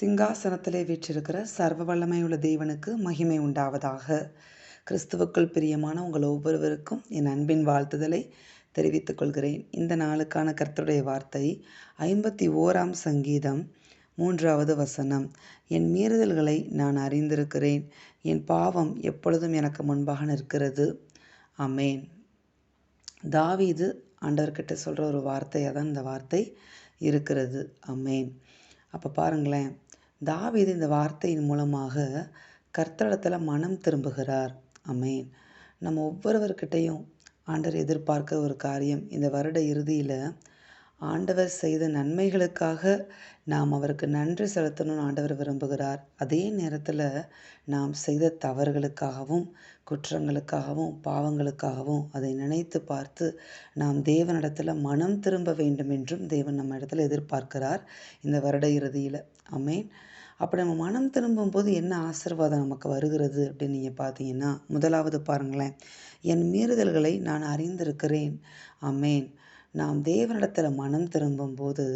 சிங்காசனத்திலே வீற்றிருக்கிற சர்வ வல்லமையுள்ள தேவனுக்கு மகிமை உண்டாவதாக. கிறிஸ்துவுக்குள் பிரியமான உங்கள் ஒவ்வொருவருக்கும் என் அன்பின் வாழ்த்துதலை தெரிவித்துக் கொள்கிறேன். இந்த நாளுக்கான கர்த்தருடைய வார்த்தை ஐம்பத்தி ஓராம் சங்கீதம் மூன்றாவது வசனம். என் மீறுதல்களை நான் அறிந்திருக்கிறேன். என் பாவம் எப்பொழுதும் எனக்கு முன்பாக நிற்கிறது. அமேன் தாவீது ஆண்டவர்கிட்ட சொல்கிற ஒரு வார்த்தையாக தான் இந்த வார்த்தை இருக்கிறது. அமேன் அப்போ பாருங்களேன். தாவீது இந்த வார்த்தையின் மூலமாக கர்த்தரிடத்தில் மனம் திரும்புகிறார். அமேன் நம்ம ஒவ்வொருவர்கிட்டையும் ஆண்டர் எதிர்பார்க்கிற ஒரு காரியம் இந்த வருட இறுதியில் ஆண்டவர் செய்த நன்மைகளுக்காக நாம் அவருக்கு நன்றி செலுத்தணும்னு ஆண்டவர் விரும்புகிறார். அதே நேரத்தில் நாம் செய்த தவறுகளுக்காகவும் குற்றங்களுக்காகவும் பாவங்களுக்காகவும் அதை நினைத்து பார்த்து நாம் தேவனிடத்தில் மனம் திரும்ப வேண்டும் என்றும் தேவன் நம்ம இடத்துல எதிர்பார்க்கிறார் இந்த வருட இறுதியில். அமேன் அப்படி நம்ம மனம் திரும்பும்போது என்ன ஆசிர்வாதம் நமக்கு வருகிறது அப்படின்னு நீங்கள் பார்த்தீங்கன்னா முதலாவது பாருங்களேன். என் மீறுதல்களை நான் அறிந்திருக்கிறேன். அமேன் நாம் தேவனிடத்தில் மனம் திரும்பும்போது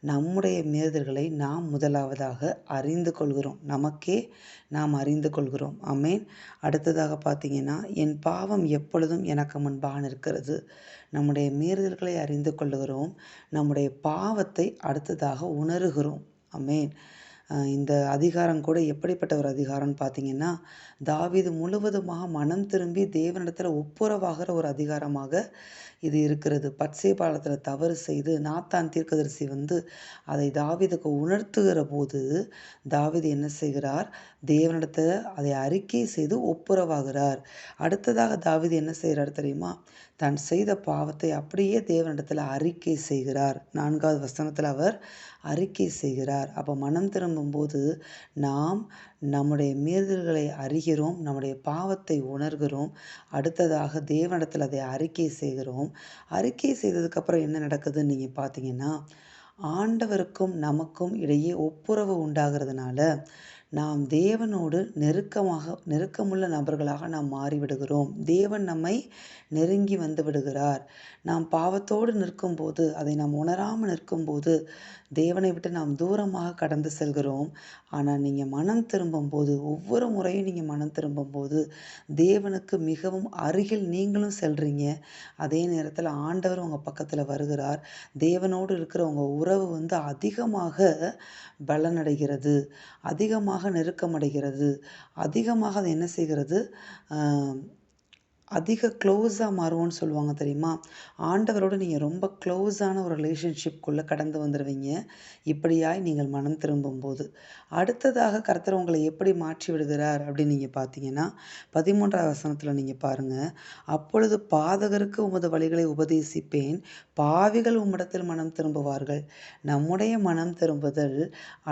நம்முடைய மீறுதல்களை நாம் முதலாவதாக அறிந்து கொள்கிறோம். நமக்கே நாம் அறிந்து கொள்கிறோம். அமேன் அடுத்ததாக பார்த்தீங்கன்னா என் பாவம் எப்பொழுதும் எனக்கு முன்பாக நிற்கிறது. நம்முடைய மீறுதல்களை அறிந்து கொள்கிறோம் நம்முடைய பாவத்தை அடுத்ததாக உணர்கிறோம். அமேன் இந்த அதிகாரம் கூட எப்படிப்பட்ட ஒரு அதிகாரம்னு பார்த்தீங்கன்னா தாவிது முழுவதுமாக மனம் திரும்பி தேவனிடத்தில் ஒப்புரவாகிற ஒரு அதிகாரமாக இது இருக்கிறது. பச்சை பாலத்தில் தவறு செய்து நாத்தான் தீர்க்கதரிசி வந்து அதை தாவிதுக்கு உணர்த்துகிற போது தாவிது என்ன செய்கிறார்? தேவனிடத்தில் அதை அறிக்கை செய்து ஒப்புரவாகிறார். அடுத்ததாக தாவிது என்ன செய்கிறார் தெரியுமா? தான் செய்த பாவத்தை அப்படியே தேவனிடத்தில் அறிக்கை செய்கிறார். நான்காவது வசனத்தில் அவர் அறிக்கை செய்கிறார். அப்போ மனம் திரும்பும்போது நாம் நம்முடைய மீறுதல்களை அறிகிறோம் நம்முடைய பாவத்தை உணர்கிறோம். அடுத்ததாக தேவனிடத்தில் அதை அறிக்கை செய்கிறோம். அறிக்கை செய்ததுக்கப்புறம் என்ன நடக்குதுன்னு நீங்கள் பார்த்தீங்கன்னா ஆண்டவருக்கும் நமக்கும் இடையே ஒப்புரவு உண்டாகிறதுனால நாம் தேவனோடு நெருக்கமாக நெருக்கமுள்ள நபர்களாக நாம் மாறிவிடுகிறோம். தேவன் நம்மை நெருங்கி வந்து விடுகிறார். நாம் பாவத்தோடு நிற்கும்போது அதை நாம் உணராமல் நிற்கும்போது தேவனை விட்டு நாம் தூரமாக கடந்து செல்கிறோம். ஆனால் நீங்கள் மனம் திரும்பும்போது ஒவ்வொரு முறையும் நீங்கள் மனம் திரும்பும்போது தேவனுக்கு மிகவும் அருகில் நீங்களும் செல்றீங்க. அதே நேரத்தில் ஆண்டவர் உங்கள் பக்கத்தில் வருகிறார். தேவனோடு இருக்கிற உங்கள் உறவு வந்து அதிகமாக பலனடைகிறது. அதிகமாக நெருக்கமடைகிறது. அதிகமாக அது என்ன செய்கிறது? அதிக க்ளோஸாக மாறுவோன்னு சொல்லுவாங்க தெரியுமா? ஆண்டவரோடு நீங்கள் ரொம்ப க்ளோஸான ஒரு ரிலேஷன்ஷிப்குள்ளே கடந்து வந்துடுவீங்க இப்படியாய் நீங்கள் மனம் திரும்பும்போது. அடுத்ததாக கர்த்தர் உங்களை எப்படி மாற்றி விடுகிறார் அப்படின்னு நீங்கள் பார்த்தீங்கன்னா பதிமூன்றாம் வசனத்தில் நீங்கள் பாருங்கள் அப்பொழுது பாதகருக்கு உமது வழிகளை உபதேசிப்பேன். பாவிகள் உம்மிடத்தில் மனம் திரும்புவார்கள். நம்முடைய மனம் திரும்புதல்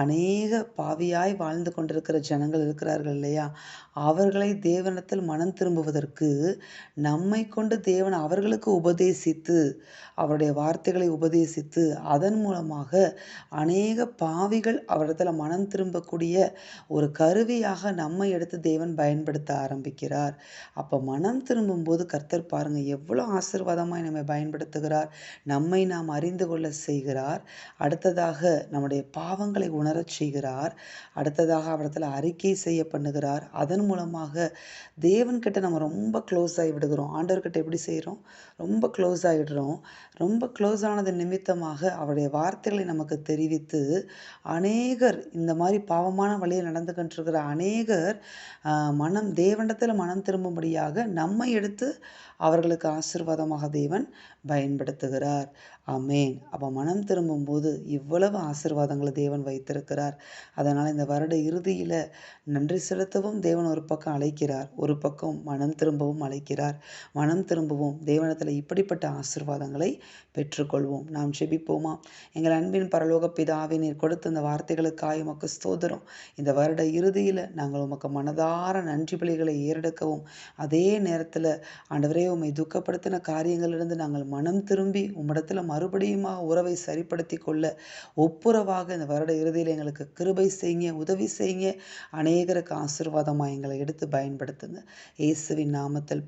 அநேக பாவியாய் வாழ்ந்து கொண்டிருக்கிற ஜனங்கள் இருக்கிறார்கள் இல்லையா? அவர்களை தேவனத்தில் மனம் திரும்புவதற்கு நம்மை கொண்டு தேவன் அவர்களுக்கு உபதேசித்து அவருடைய வார்த்தைகளை உபதேசித்து அதன் மூலமாக அநேக பாவிகள் அவரிடத்துல மனம் திரும்பக்கூடிய ஒரு கருவியாக நம்மை எடுத்து தேவன் பயன்படுத்த ஆரம்பிக்கிறார். அப்போ மனம் திரும்பும்போது கர்த்தர் பாருங்கள் எவ்வளோ ஆசிர்வாதமாக நம்மை பயன்படுத்துகிறார். நம்மை நாம் அறிந்து கொள்ள செய்கிறார். அடுத்ததாக நம்முடைய பாவங்களை உணரச் செய்கிறார். அடுத்ததாக அவரிடத்துல அறிக்கை செய்ய பண்ணுகிறார். அதன் மூலமாக தேவன்கிட்ட நம்ம ரொம்ப க்ளோஸ் ஆகி விடுகிறோம் ஆண்டவர்கிட்ட எப்படி செய்கிறோம்? ரொம்ப க்ளோஸ் ஆகிடுறோம். ரொம்ப க்ளோஸ் ஆனது நிமித்தமாக அவருடைய வார்த்தைகளை நமக்கு தெரிவித்து அநேகர் இந்த மாதிரி பாவமான வழியில் நடந்துகொண்டிருக்கிற அநேகர் மனம் தேவனிடத்தில் மனம் திரும்பும்படியாக நம்மை எடுத்து அவர்களுக்கு ஆசிர்வாதமாக தேவன் பயன்படுத்துகிறார். அமேன் அப்போ மனம் திரும்பும்போது இவ்வளவு ஆசிர்வாதங்களை தேவன் வைத்திருக்கிறார். அதனால் இந்த வருட இறுதியில் நன்றி செலுத்தவும் தேவன் ஒரு பக்கம் அழைக்கிறார். ஒரு பக்கம் மனம் திரும்பவும் அழைக்கிறார். மனம் திரும்பவும். தேவனத்தில் இப்படிப்பட்ட ஆசிர்வாதங்களை பெற்றுக்கொள்வோம். நாம் செபிப்போமா எங்கள் அன்பின் பரலோக பிதாவை நீர் கொடுத்த இந்த வார்த்தைகளுக்காக உமக்கு ஸ்தோதரம் இந்த வருட இறுதியில் நாங்கள் உமக்கு மனதார நன்றி பலிகளை ஏறெடுக்கவும் அதே நேரத்தில் ஆண்டவரே உம்மை துக்கப்படுத்தின காரியங்களிலிருந்து நாங்கள் மனம் திரும்பி உம்மிடத்தில் மறுபடியும் உறவை சரிப்படுத்தி கொள்ள ஒப்புரவாக இந்த வருட இறுதியில் எங்களுக்கு கிருபை செய்யுங்க உதவி செய்யுங்க. அநேகருக்கு ஆசிர்வாதமாக எங்களை எடுத்து பயன்படுத்துங்க. இயேசுவின் நாமத்தில்